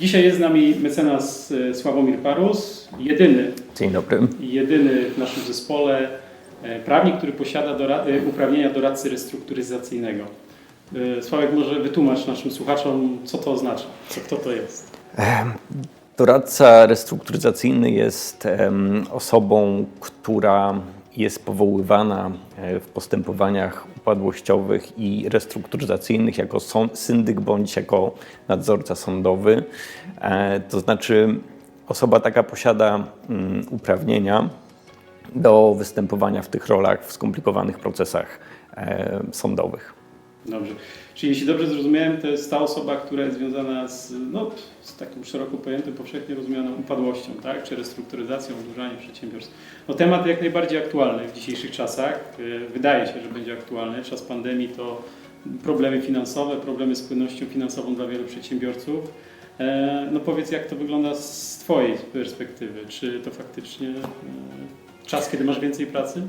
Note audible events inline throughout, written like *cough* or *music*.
Dzisiaj jest z nami mecenas e, Sławomir Parus, jedyny, Dzień dobry. jedyny w naszym zespole e, prawnik, który posiada dora- e, uprawnienia doradcy restrukturyzacyjnego. Sławek, może wytłumacz naszym słuchaczom, co to oznacza, co, kto to jest. Doradca restrukturyzacyjny jest osobą, która jest powoływana e, w postępowaniach upadłościowych i restrukturyzacyjnych jako syndyk bądź jako nadzorca sądowy. E, To znaczy osoba taka posiada mm, uprawnienia do występowania w tych rolach w skomplikowanych procesach e, sądowych. Dobrze. Czyli jeśli dobrze zrozumiałem, to jest ta osoba, która jest związana z, no, z takim szeroko pojętym, powszechnie rozumianą upadłością, tak? czy restrukturyzacją, oddłużaniem przedsiębiorstw. No, temat jak najbardziej aktualny w dzisiejszych czasach. Yy, Wydaje się, że będzie aktualny. Czas pandemii to problemy finansowe, problemy z płynnością finansową dla wielu przedsiębiorców. E, No powiedz, jak to wygląda z Twojej perspektywy? Czy to faktycznie e, czas, kiedy masz więcej pracy?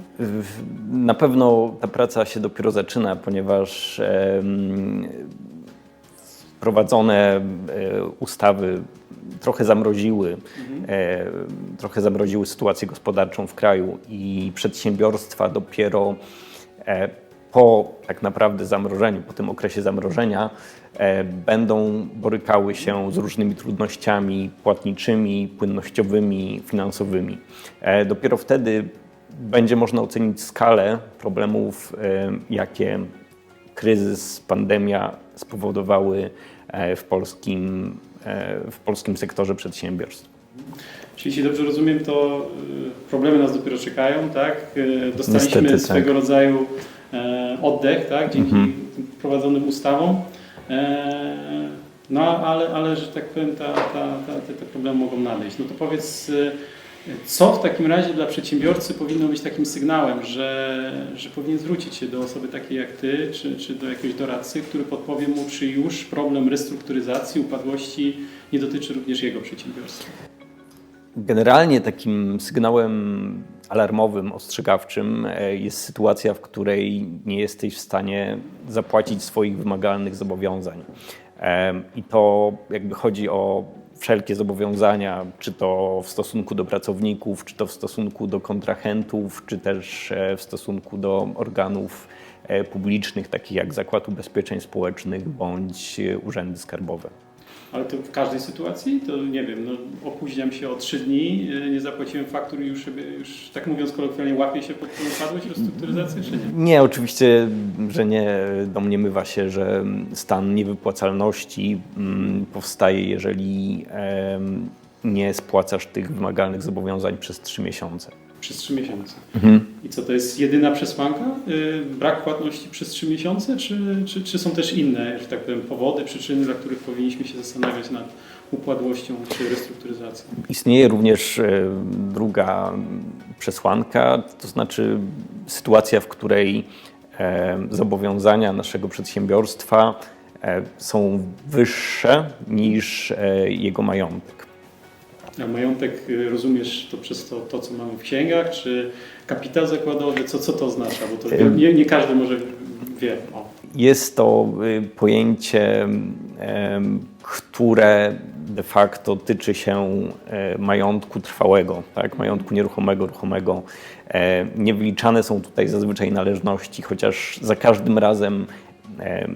Na pewno ta praca się dopiero zaczyna, ponieważ em, wprowadzone e, ustawy trochę zamroziły, e, trochę zamroziły sytuację gospodarczą w kraju i przedsiębiorstwa dopiero e, po tak naprawdę zamrożeniu, po tym okresie zamrożenia, e, będą borykały się z różnymi trudnościami płatniczymi, płynnościowymi, finansowymi. E, Dopiero wtedy będzie można ocenić skalę problemów, e, jakie kryzys, pandemia spowodowały w polskim, w polskim sektorze przedsiębiorstw. Czyli jeśli dobrze rozumiem, to problemy nas dopiero czekają, tak? Dostaliśmy Niestety, swego tak. rodzaju oddech, tak? Dzięki Mhm. prowadzonym ustawom. E, No ale, ale że tak powiem, ta, ta, ta, te, te problemy mogą nadejść. No to powiedz, y, co w takim razie dla przedsiębiorcy powinno być takim sygnałem, że, że powinien zwrócić się do osoby takiej jak Ty, czy, czy do jakiegoś doradcy, który podpowie mu, czy już problem restrukturyzacji, upadłości nie dotyczy również jego przedsiębiorstwa. Generalnie takim sygnałem alarmowym, ostrzegawczym e, jest sytuacja, w której nie jesteś w stanie zapłacić swoich wymagalnych zobowiązań. I to jakby chodzi o wszelkie zobowiązania, czy to w stosunku do pracowników, czy to w stosunku do kontrahentów, czy też e, w stosunku do organów e, publicznych, takich jak Zakład Ubezpieczeń Społecznych bądź urzędy skarbowe. Ale to w każdej sytuacji? To nie wiem, no, opóźniam się o trzy dni, y, nie zapłaciłem faktur i już, już tak mówiąc kolokwialnie, łapię się pod tą upadłość restrukturyzacji, czy nie? Nie, oczywiście, że nie domniemywa się, że stan niewypłacalności mm, powstaje, jeżeli nie spłacasz tych wymagalnych zobowiązań przez trzy miesiące. Przez trzy miesiące. I co, to jest jedyna przesłanka? Y, brak płatności przez trzy miesiące, czy, czy, czy są też inne, że tak powiem, powody, przyczyny, dla których powinniśmy się zastanawiać nad upadłością czy restrukturyzacją? Istnieje również e, druga przesłanka, to znaczy sytuacja, w której e, zobowiązania naszego przedsiębiorstwa e, są wyższe niż jego majątek. A majątek, y, rozumiesz to przez to, to, co mamy w księgach, czy kapitał zakładowy, co, co to oznacza? Bo to nie, nie każdy może wie. O. Jest to y, pojęcie, które de facto tyczy się e, majątku trwałego, tak? majątku nieruchomego, ruchomego. E, Nie wyliczane są tutaj zazwyczaj należności, chociaż za każdym razem, em,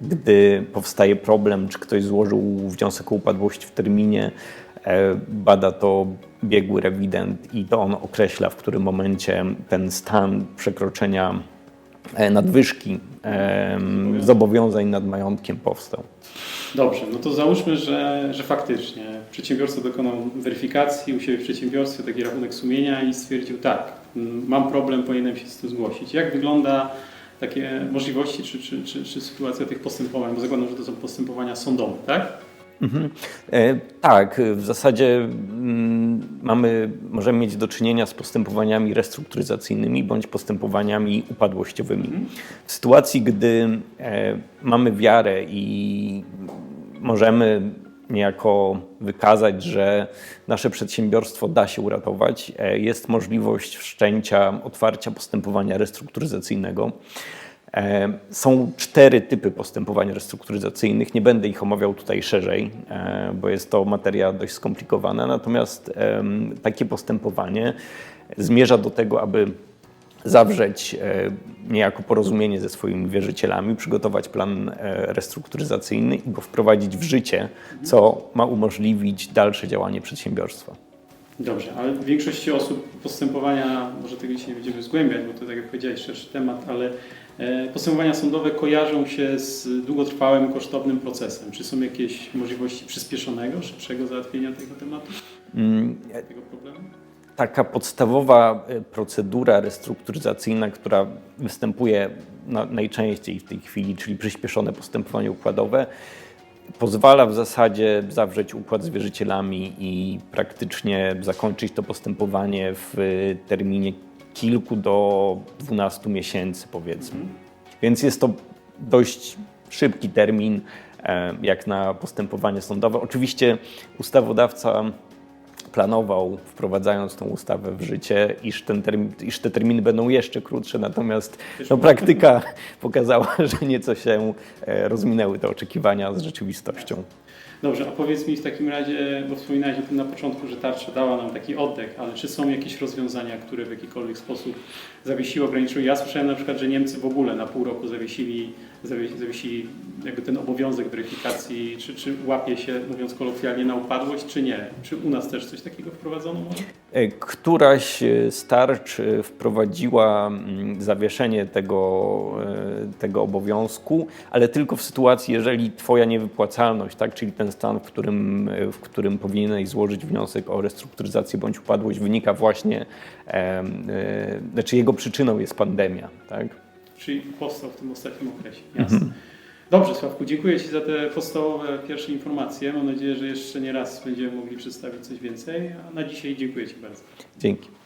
gdy powstaje problem, czy ktoś złożył wniosek o upadłość w terminie, bada to biegły rewident i to on określa, w którym momencie ten stan przekroczenia e, nadwyżki zobowiązań nad majątkiem powstał. Dobrze, no to załóżmy, że, że faktycznie przedsiębiorca dokonał weryfikacji u siebie w przedsiębiorstwie, taki rachunek sumienia i stwierdził tak, mam problem, powinienem się z tym zgłosić. Jak wygląda takie możliwości czy, czy, czy, czy sytuacja tych postępowań? Bo zakładam, że to są postępowania sądowe, tak? Mhm. E, tak, w zasadzie mm, mamy, możemy mieć do czynienia z postępowaniami restrukturyzacyjnymi bądź postępowaniami upadłościowymi. W sytuacji, gdy e, mamy wiarę i możemy niejako wykazać, że nasze przedsiębiorstwo da się uratować, e, jest możliwość wszczęcia, otwarcia postępowania restrukturyzacyjnego. E, Są cztery typy postępowań restrukturyzacyjnych. Nie będę ich omawiał tutaj szerzej, e, bo jest to materia dość skomplikowana. Natomiast takie postępowanie zmierza do tego, aby zawrzeć e, niejako porozumienie ze swoimi wierzycielami, przygotować plan restrukturyzacyjny i go wprowadzić w życie, co ma umożliwić dalsze działanie przedsiębiorstwa. Dobrze, ale w większości osób postępowania, może tego dzisiaj nie będziemy zgłębiać, bo to tak jak powiedziałeś, szerszy temat, ale postępowania sądowe kojarzą się z długotrwałym, kosztownym procesem. Czy są jakieś możliwości przyspieszonego, szybszego załatwienia tego tematu, Mm, tego problemu? taka podstawowa e, procedura restrukturyzacyjna, która występuje na, najczęściej w tej chwili, czyli przyspieszone postępowanie układowe, pozwala w zasadzie zawrzeć układ z wierzycielami i praktycznie zakończyć to postępowanie w e, terminie kilku do 12 miesięcy, powiedzmy. Więc jest to dość szybki termin, e, jak na postępowanie sądowe. Oczywiście ustawodawca planował, wprowadzając tą ustawę w życie, iż, ten termin, iż te terminy będą jeszcze krótsze, natomiast no, praktyka *laughs* pokazała, że nieco się e, rozminęły te oczekiwania z rzeczywistością. Dobrze, a powiedz mi w takim razie, bo wspominałeś o tym na początku, że tarcza dała nam taki oddech, ale czy są jakieś rozwiązania, które w jakikolwiek sposób zawiesiły, ograniczyły? Ja słyszałem na przykład, że Niemcy w ogóle na pół roku zawiesili, zawie- zawiesili jakby ten obowiązek weryfikacji, czy, czy łapie się, mówiąc kolokwialnie, na upadłość, czy nie? Czy u nas też coś takiego wprowadzono? E, Któraś z tarcz wprowadziła mm, zawieszenie tego, e, tego obowiązku, ale tylko w sytuacji, jeżeli Twoja niewypłacalność, tak, czyli ten stan, w którym, w którym powinieneś złożyć wniosek o restrukturyzację bądź upadłość, wynika właśnie, e, e, znaczy jego przyczyną jest pandemia. Tak? Czyli powstał w tym ostatnim okresie. Jasne. Dobrze, Sławku, dziękuję Ci za te podstawowe pierwsze informacje. Mam nadzieję, że jeszcze nie raz będziemy mogli przedstawić coś więcej. A na dzisiaj dziękuję Ci bardzo. Dzięki.